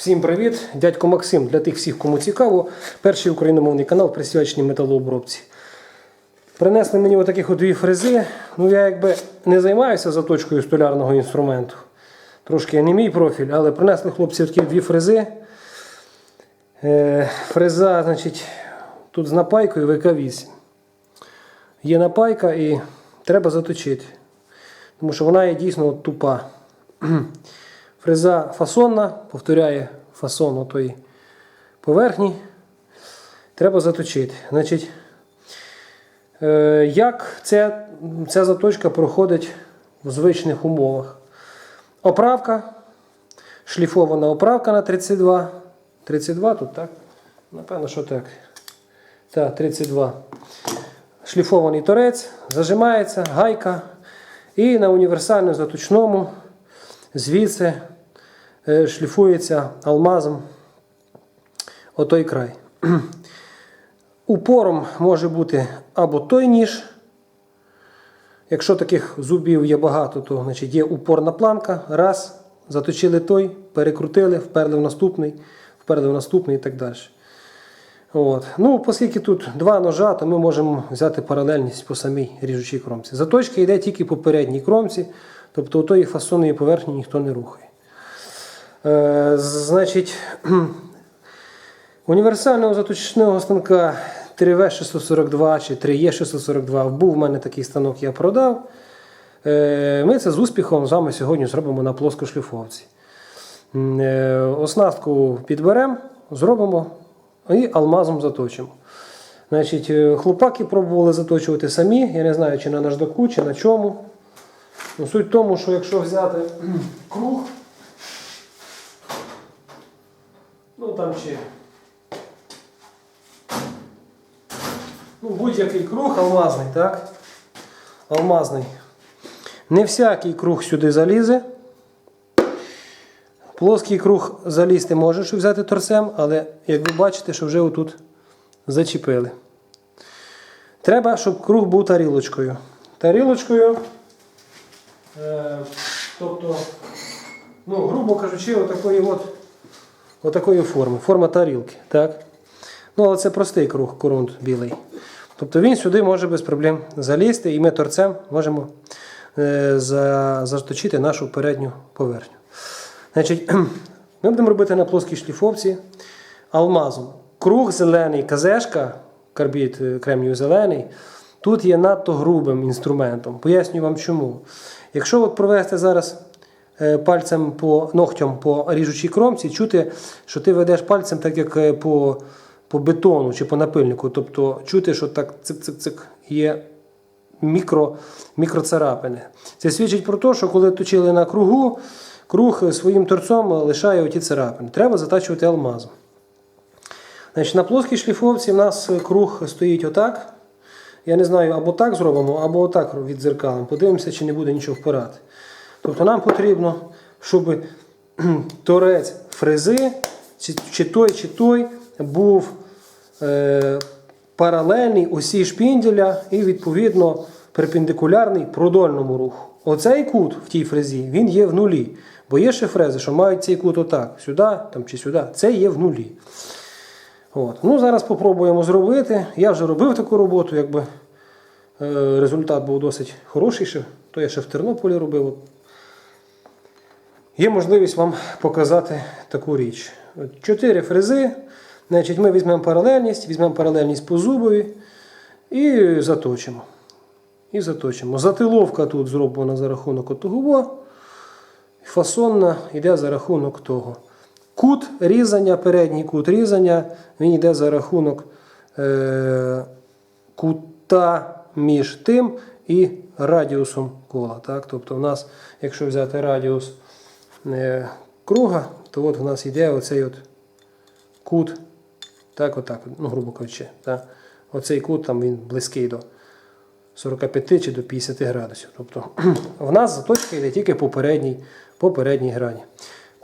Всім привіт! Дядько Максим для тих всіх, кому цікаво. Перший україномовний канал присвячений металообробці. Принесли мені отаких от дві фрези. Ну я якби не займаюся заточкою столярного інструменту. Трошки не мій профіль, але принесли хлопці такі дві фрези. Е, фреза, значить, тут з напайкою ВК-8. Є напайка і треба заточити. Тому що вона є дійсно тупа. Фреза фасонна, повторяє фасон отої поверхні. Треба заточити. Значить, е, як ця, ця заточка проходить в звичних умовах? Оправка, шліфована оправка на 32. 32 тут, так? Напевно, що так. Так, 32. Шліфований торець, зажимається, гайка. І на універсальному заточному звідси шліфується алмазом отой край. Упором може бути або той ніж. Якщо таких зубів є багато, то значить, є упорна планка. Раз, заточили той, перекрутили, вперли в наступний, вперли в наступний і так далі. От. Ну, оскільки тут два ножа, то ми можемо взяти паралельність по самій ріжучій кромці. Заточка йде тільки по передній кромці, тобто тої фасонної поверхні ніхто не рухає. Е, значить, універсального заточного станка 3В642 чи 3Е642 був в мене такий станок, я продав. Е, Ми це з успіхом з вами сьогодні зробимо на плоскошліфовці. Е, Оснастку підберемо, зробимо і алмазом заточимо. Значить, хлопаки пробували заточувати самі. Я не знаю, чи на наждаку, чи на чому. Ну, суть в тому, що якщо взяти круг, ну там ще ну, будь-який круг алмазний, так? Алмазний. Не всякий круг сюди залізе. Плоский круг залізти можеш взяти торцем, але як ви бачите, що вже отут зачепили. Треба, щоб круг був тарілочкою. Тарілочкою, е, тобто, ну, грубо кажучи, отакої от, отакої форми. Форма тарілки. Так? Ну, але це простий круг, корунд білий. Тобто він сюди може без проблем залізти, і ми торцем можемо е, заточити нашу передню поверхню. Значить, ми будемо робити на плоскій шліфовці алмазом. Круг зелений, казешка, карбід е, кремнію зелений, тут є надто грубим інструментом. Поясню вам чому. Якщо от провести зараз пальцем по ногтям по ріжучій кромці, чути, що ти ведеш пальцем так, як е, по, по бетону чи по напильнику. Тобто чути, що так цик-цик-цик є мікро, мікроцарапини. Це свідчить про те, що коли точили на кругу, круг своїм торцом лишає оті царапини. Треба затачувати алмазом. Значить, на плоскій шліфовці в нас круг стоїть отак. Я не знаю, або так зробимо, або отак віддзеркалимо. Подивимося, чи не буде нічого впирати. Тобто нам потрібно, щоб торець фрези, чи, той, чи той, був е, паралельний осі шпінделя і, відповідно, перпендикулярний продольному руху. Оцей кут в тій фрезі він є в нулі. Бо є ще фрези, що мають цей кут отак, сюди там, чи сюди. Це є в нулі. От. Ну, Зараз спробуємо зробити. Я вже робив таку роботу, якби е, результат був досить хороший. То я ще в Тернополі робив. Є можливість вам показати таку річ. Чотири фрези. Значить, Ми візьмемо паралельність, візьмемо паралельність по зубові і заточимо. І заточимо. Затиловка тут зроблена за рахунок того. Фасонна йде за рахунок того. Кут різання, передній кут різання, він йде за рахунок е, кута між тим і радіусом кола. Так? Тобто, в нас, якщо взяти радіус круга, то от в нас йде оцей от кут, так, отак, ну, грубо кажучи. Так? Оцей кут там він близький до 45 чи до 50 градусів. Тобто в нас заточка йде тільки по передній, по передній грані.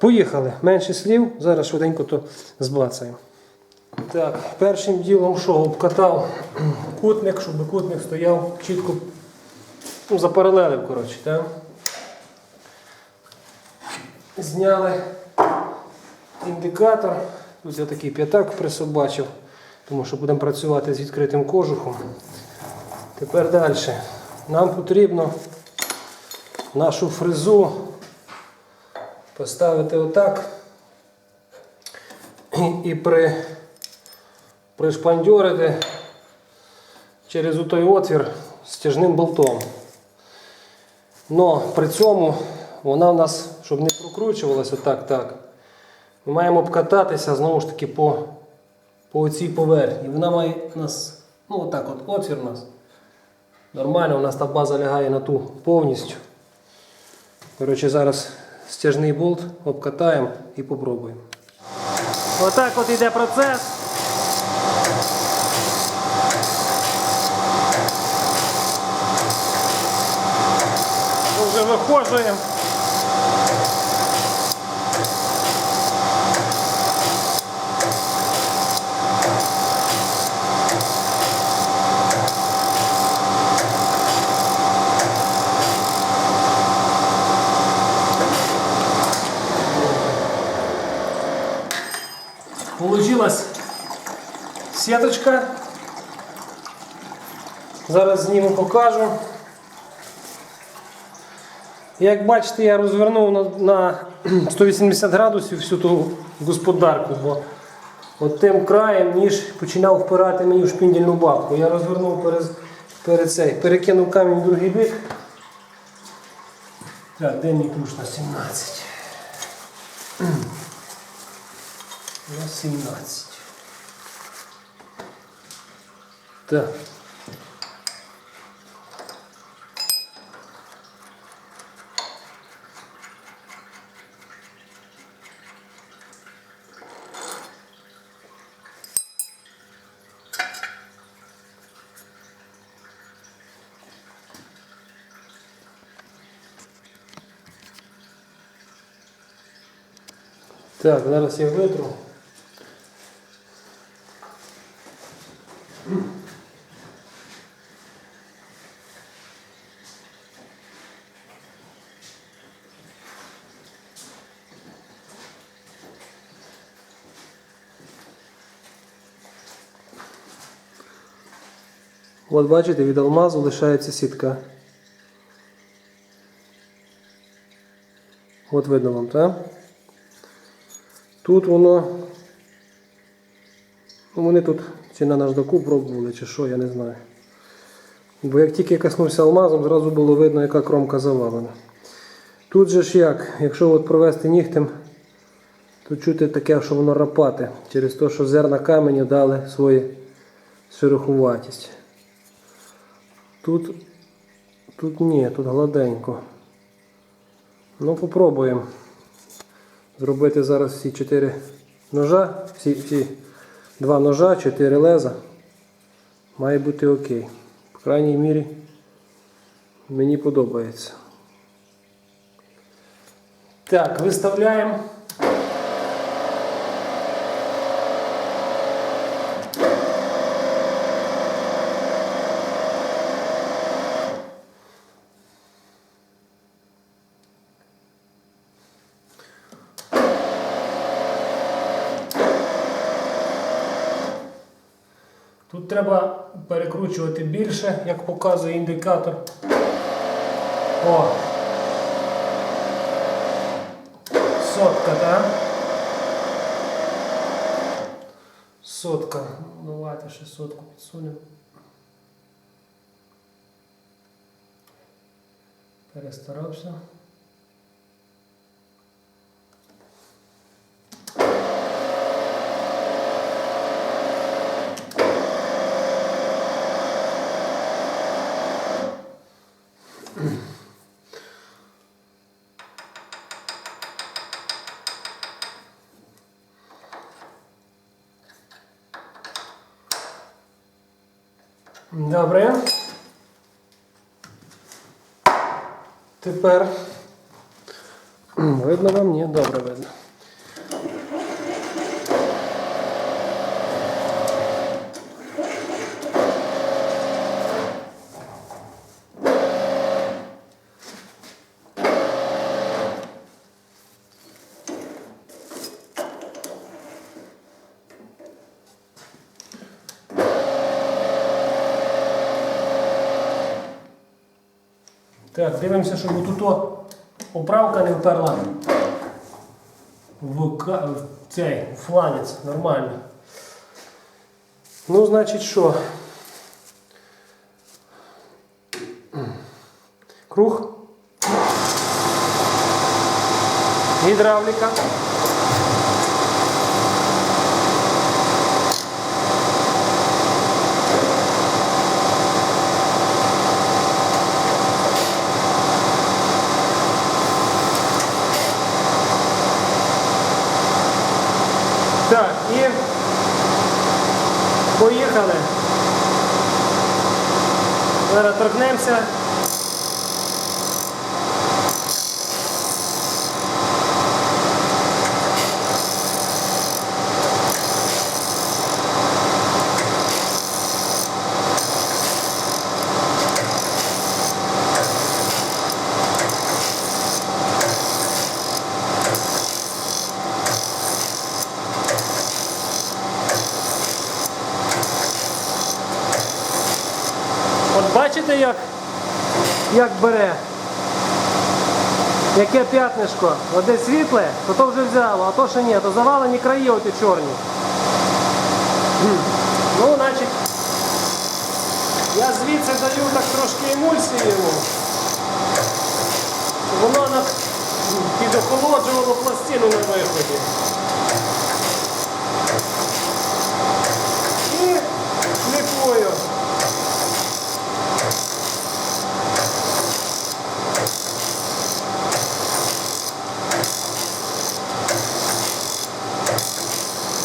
Поїхали. Менше слів, зараз швиденько то збацаємо. Так, першим ділом що обкатав кутник, щоб кутник стояв чітко ну, запаралелив, коротше. Так? Зняли індикатор. Тут я такий п'ятак присобачив, тому що будемо працювати з відкритим кожухом. Тепер далі. Нам потрібно нашу фрезу поставити отак і- при, пришпандьорити через той отвір стяжним болтом. Но при цьому вона в нас, щоб не прокручувалася так, так. Ми маємо обкататися знову ж таки по, по цій поверхні. Вона має у нас, ну отак от отвір у нас. Нормально, у нас та база лягає на ту повністю. Коротше, зараз стяжний болт обкатаємо і попробуємо. Отак от іде процес. Вже виходжуємо. Сеточка. Зараз зніму покажу. Як бачите, я розвернув на, на 180 градусів всю ту господарку, бо от тим краєм ніж починав впирати мені в шпіндільну бабку. Я розвернув перед, перед цей, перекинув камінь в другий бік. Так, де мій ключ на 17? На 17. Так. Так, зараз я витру. От бачите, від алмазу лишається сітка. От видно вам, так? Тут воно. Ну, вони тут чи на наждаку пробували, чи що, я не знаю. Бо як тільки коснувся алмазом, зразу було видно, яка кромка завалена. Тут же ж як, якщо от провести нігтем, то чути таке, що воно рапати, через те, що зерна каменю дали свою шерохуватість. Тут, тут ні, тут гладенько. Ну, попробуємо зробити зараз всі чотири ножа, всі, всі два ножа, чотири леза. Має бути окей. По крайній мірі мені подобається. Так, виставляємо. Тут треба перекручувати більше, як показує індикатор. О! Сотка, так? Сотка. Давайте ще сотку підсунемо. Перестарався. Добре. Тепер видно вам? Ні, добре видно. Так, дивимося, щоб тут оправка не вперла в, в цей фланець. Нормально. Ну, значить, що? Круг. Гідравліка. Так, і поїхали. Зараз торкнемося. Бачите, як, як бере? Яке п'ятнишко? Оде світле, то то вже взяло, а то ще ні, то завалені краї оті чорні. Ну, значить, я звідси даю так трошки емульсії йому. Щоб воно на- підохолоджувало пластину на виході. І шліфую.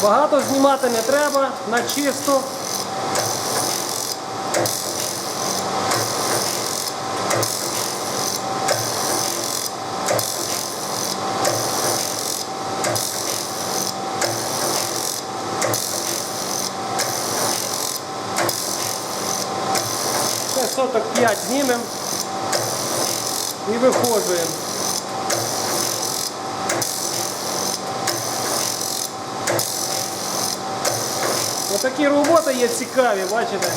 Багато знімати не треба, на чисто. Ще соток 5 знімемо і виходжуємо. Отакі роботи є цікаві, бачите?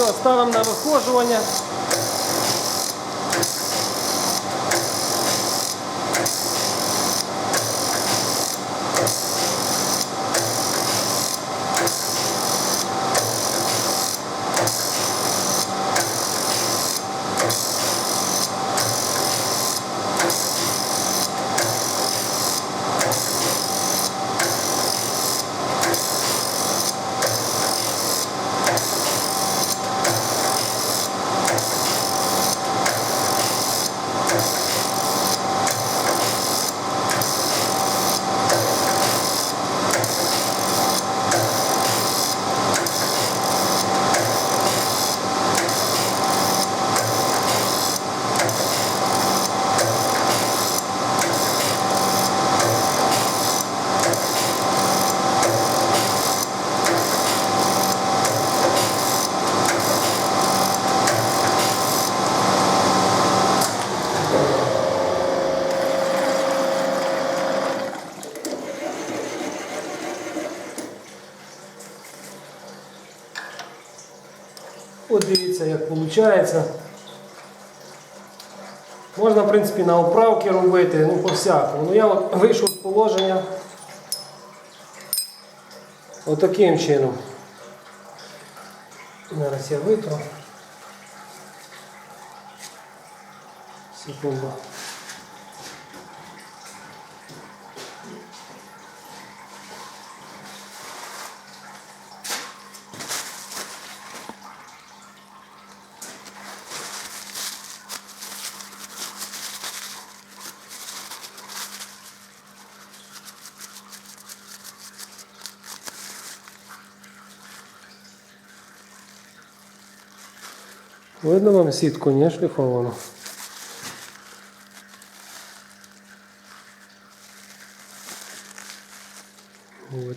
Все, ставимо на вихожування. Виходить. Можна, в принципі, на оправки робити, ну по-всякому. Ну я от вийшов з положення отаким чином. Зараз я витру. Секунду. Видно вам сітку, не шліфовану.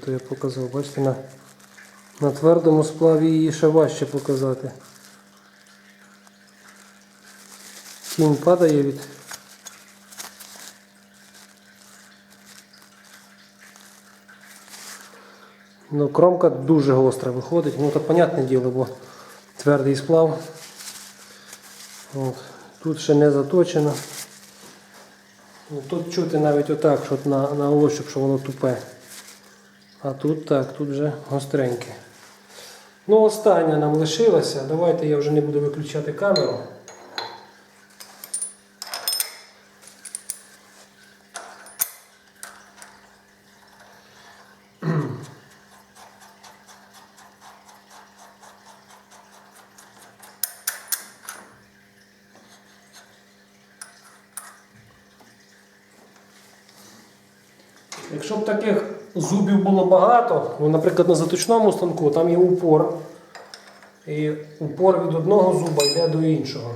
То я показав, бачите, на, на твердому сплаві її ще важче показати. Тінь падає від. Ну, кромка дуже гостра виходить. Ну, то понятне діло, бо твердий сплав. От. Тут ще не заточено. Ну, тут чути навіть отак, що на, на ощуп, що воно тупе. А тут так, тут вже гостреньке. Ну, остання нам лишилося. Давайте я вже не буду виключати камеру. Якщо б таких зубів було багато, ну, наприклад, на заточному станку там є упор. І упор від одного зуба йде до іншого.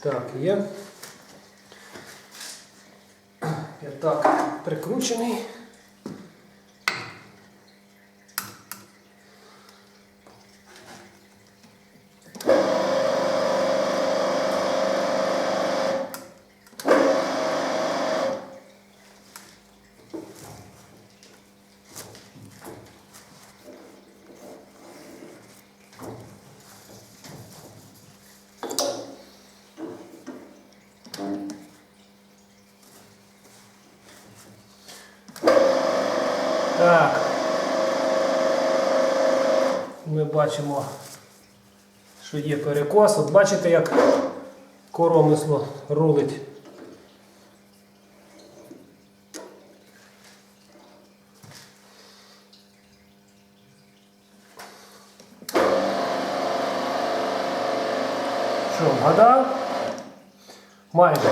Так, є. Я так прикручений. Так. Ми бачимо, що є перекос. От бачите, як коромисло рулить. Що, вгадав? Майже.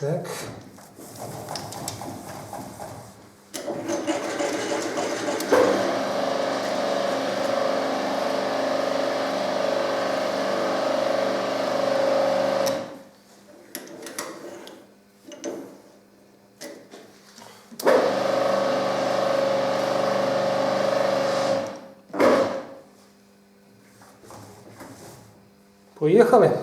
Так. Поїхали.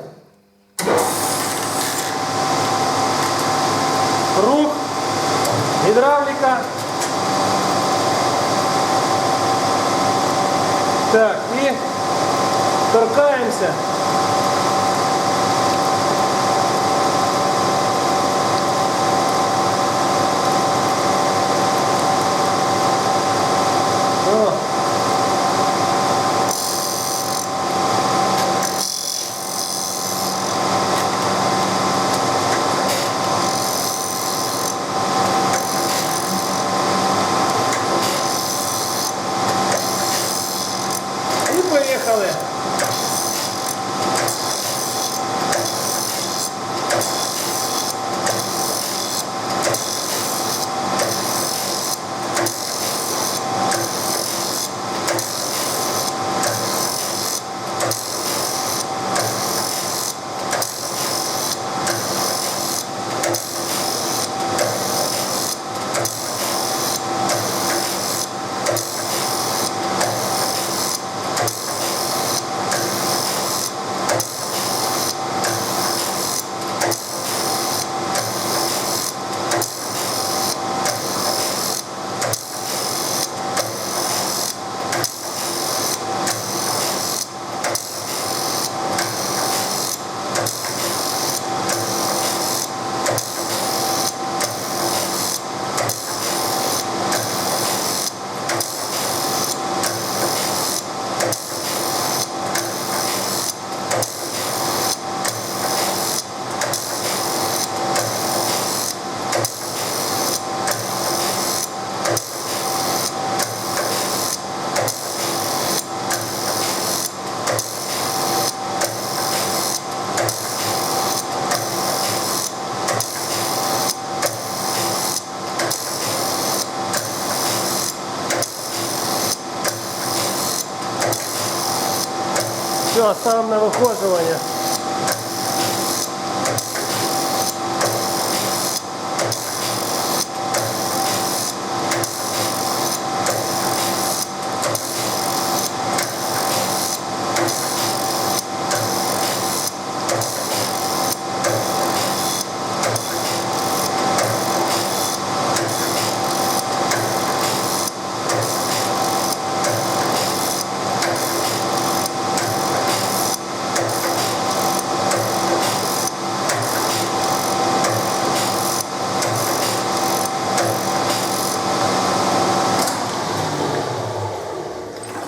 Все, ставим на вихожування.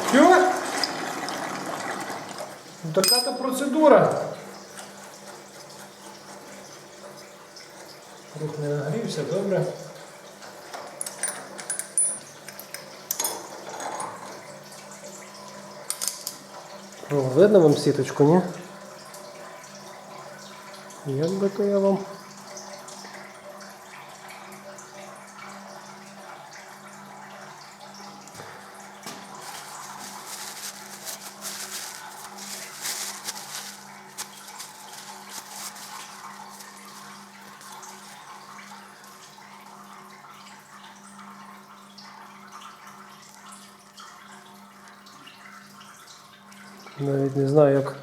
Все? Така то процедура. Рух не нагрівся, добре. Видно вам сіточку, ні? Як би то я вам. Навіть не знаю як.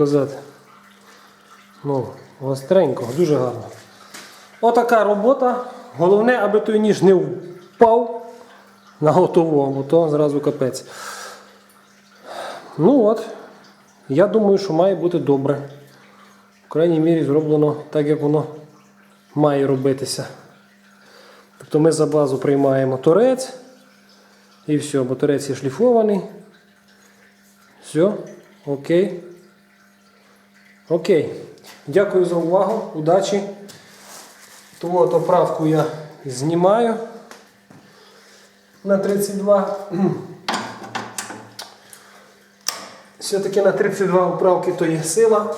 Як показати. Ну, гостренько, дуже гарно. Отака робота. Головне, аби той ніж не впав на готову, бо то зразу капець. Ну от, я думаю, що має бути добре. В крайній мірі зроблено так, як воно має робитися. Тобто ми за базу приймаємо торець. І все, бо торець є шліфований. Все, окей. Окей. Дякую за увагу. Удачі. Ту от оправку я знімаю на 32. Все-таки на 32 оправки то є сила.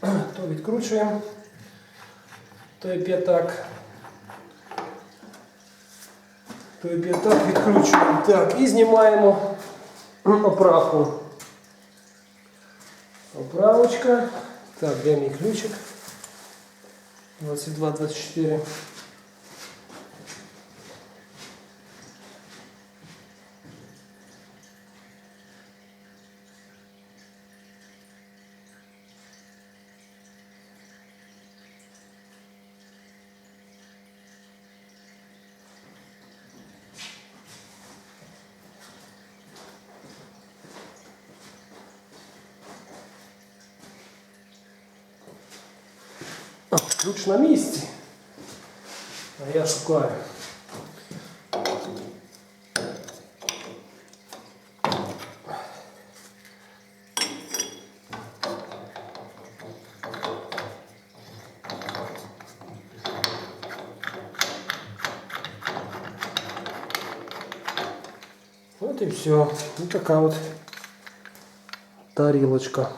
То відкручуємо. Той п'ятак. Той п'ятак відкручуємо. Так, і знімаємо оправку. Оправочка. Так, де мій ключик? 22-24. О, ключ на місці. А я шукаю. От і все. Ось така от тарілочка.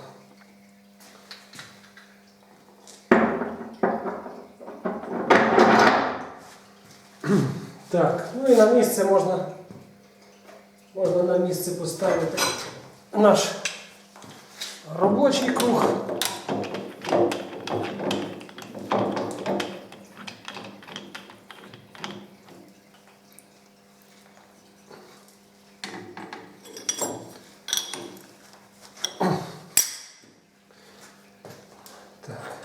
Так, ну і на місце можна, можна на місце поставити наш робочий круг. Так.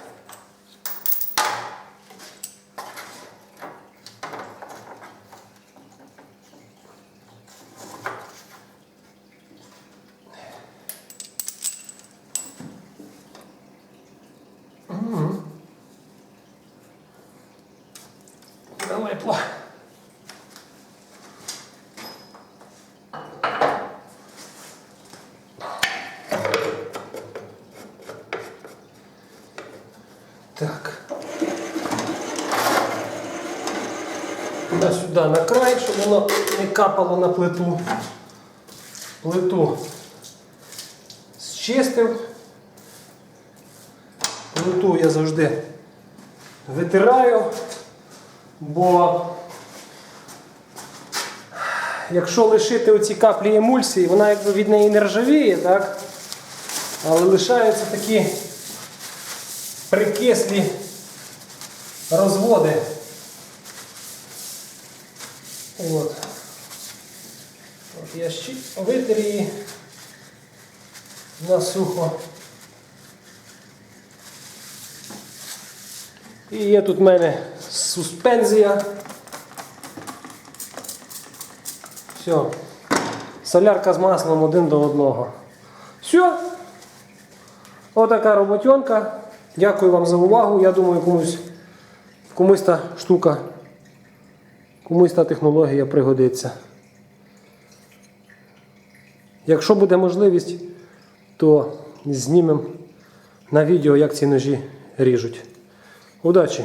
Залипло. Так. На сюди на край, щоб воно не капало на плиту. Плиту зчистив. Плиту я завжди витираю, бо якщо лишити оці каплі емульсії, вона якби від неї не ржавіє, так? Але лишаються такі прикислі розводи. От. От я ще витер її на сухо. І є тут в мене суспензія. Все. Солярка з маслом один до одного. Все. Отака роботенка. Дякую вам за увагу. Я думаю, комусь, комусь та штука, комусь та технологія пригодиться. Якщо буде можливість, то знімемо на відео, як ці ножі ріжуть. Удачі!